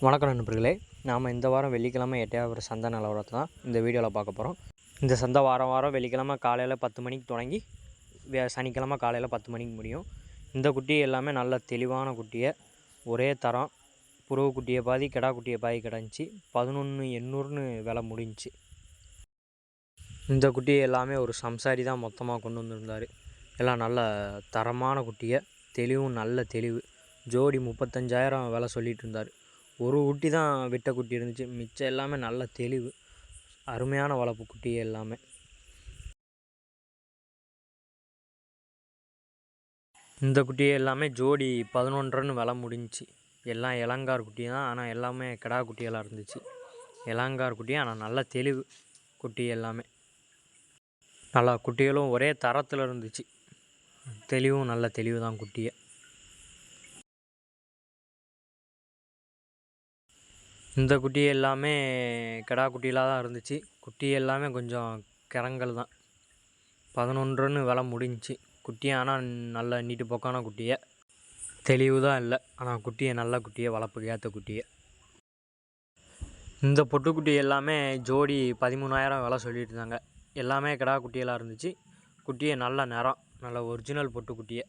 வணக்கம் நண்பர்களே. நாம் இந்த வாரம் வெள்ளிக்கிழமை எட்டையாவது சந்தை நிலவரத்தை தான் இந்த வீடியோவில் பார்க்க போகிறோம் இந்த சந்தை வாரம் வாரம் வெள்ளிக்கிழமை காலையில் பத்து மணிக்கு தொடங்கி வே- சனிக்கிழமை காலையில் பத்து மணிக்கு முடியும். இந்த குட்டி எல்லாமே நல்ல தெளிவான குட்டியை. ஒரே தரம். புறவு குட்டியை பாதி கெடா குட்டியை பாதி கிடந்துச்சு. பதினொன்று எண்ணூறுன்னு விலை முடிஞ்சுச்சு. இந்த குட்டியை எல்லாமே ஒரு சம்சாரி தான் மொத்தமாக கொண்டு வந்திருந்தார். எல்லாம் நல்ல தரமான குட்டியை. தெளிவும் நல்ல தெளிவு. ஜோடி முப்பத்தஞ்சாயிரம் விலை சொல்லிகிட்டு இருந்தார். ஒரு குட்டி தான் விட்ட குட்டி இருந்துச்சு. மிச்சம் எல்லாமே நல்ல தெளிவு. அருமையான வளர்ப்பு குட்டி எல்லாமே. இந்த குட்டி எல்லாமே ஜோடி பதினொன்றுன்னு விலை முடிஞ்சுச்சு. எல்லாம் இளங்கார் குட்டி தான். ஆனால் எல்லாமே கிடா குட்டியெல்லாம் இருந்துச்சு. இளங்கார் குட்டி ஆனால் நல்ல தெளிவு குட்டி எல்லாமே. நல்லா குட்டிகளும் ஒரே தரத்தில் இருந்துச்சு. தெளிவும் நல்ல தெளிவு தான் குட்டியை. இந்த குட்டி எல்லாமே கிடா குட்டியெலாம் தான் இருந்துச்சு. குட்டி எல்லாமே கொஞ்சம் கிறங்கல் தான். பதினொன்றுன்னு விலை முடிஞ்சுச்சு. குட்டியை ஆனால் நல்ல நீட்டு போக்கான குட்டியை. தெளிவு தான் இல்லை. ஆனால் குட்டியை நல்ல குட்டியை வளர்ப்புக்கு ஏற்ற குட்டியை. இந்த பொட்டுக்குட்டி எல்லாமே ஜோடி பதிமூணாயிரம் விலை சொல்லிட்டு இருந்தாங்க. எல்லாமே கிடா குட்டியெல்லாம் இருந்துச்சு. குட்டியை நல்ல நிறம் நல்ல ஒரிஜினல் பொட்டுக்குட்டியை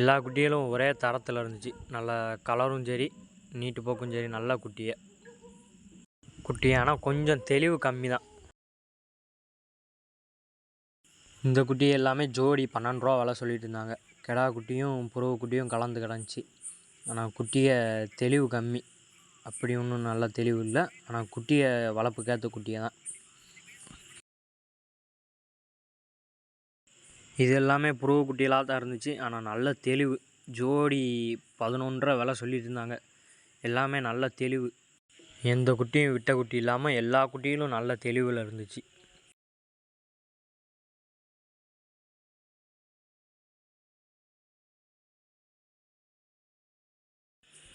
எல்லா குட்டிகளும் ஒரே தரத்தில் இருந்துச்சு. நல்ல கலரும் சரி நீட்டு போக்கும் சரி நல்ல குட்டியை. குட்டி ஆனால் கொஞ்சம் தெளிவு கம்மி தான் இந்த குட்டி எல்லாமே ஜோடி பன்னெண்டு ரூபா விலை சொல்லிட்டு இருந்தாங்க. கிடா குட்டியும் புறவு குட்டியும் கலந்து கிடந்துச்சு. ஆனால் குட்டியை தெளிவு கம்மி. அப்படி ஒன்றும் நல்ல தெளிவு இல்லை. ஆனால் குட்டியை வளர்ப்புக்கேற்ற குட்டியை தான் இது எல்லாமே புருவ குட்டியெல்லாம் தான் இருந்துச்சு. ஆனால் நல்ல தெளிவு. ஜோடி பதினொன்றரை விலை சொல்லிட்டு இருந்தாங்க. எல்லாமே நல்ல தெளிவு. எந்த குட்டியும் விட்ட குட்டி இல்லாமல் எல்லா குட்டியிலும் நல்ல தெளிவில் இருந்துச்சு.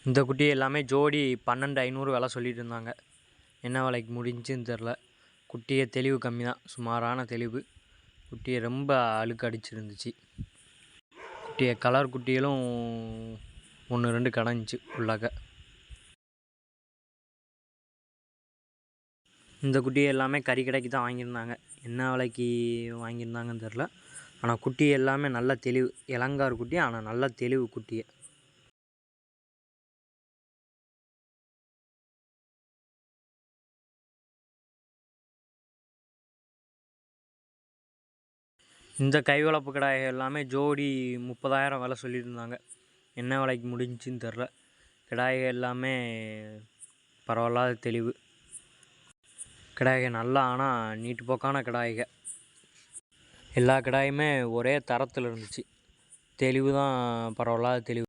இந்த குட்டி எல்லாமே ஜோடி பன்னெண்டு ஐநூறு விலை சொல்லிட்டு இருந்தாங்க. என்ன விலைக்கு முடிஞ்சுன்னு தெரில குட்டியை தெளிவு கம்மி தான். சுமாரான தெளிவு. குட்டியை ரொம்ப அழுக்கு அடிச்சிருந்துச்சு. குட்டியை கலர் குட்டியிலும் ஒன்று ரெண்டு கடைஞ்சிச்சு உள்ளாக்க இந்த குட்டி எல்லாமே கறி கடைக்கு தான் வாங்கியிருந்தாங்க. என்ன விலைக்கு வாங்கியிருந்தாங்கன்னு தெரில ஆனால் குட்டி எல்லாமே நல்ல தெளிவு. இளங்கார் குட்டி ஆனால் நல்ல தெளிவு குட்டியை. இந்த கைவளப்பு வளர்ப்பு எல்லாமே ஜோடி முப்பதாயிரம் விலை சொல்லியிருந்தாங்க. என்ன விலைக்கு முடிஞ்சுன்னு தெரில கிடாய்கள் எல்லாமே பரவாயில்லாத தெளிவு. கிடாய்க நல்லா ஆனால் நீட்டு போக்கான கிடாய்க. எல்லா கிடாயுமே ஒரே தரத்தில் இருந்துச்சு. தெளிவு தான் பரவாயில்லாத தெளிவு.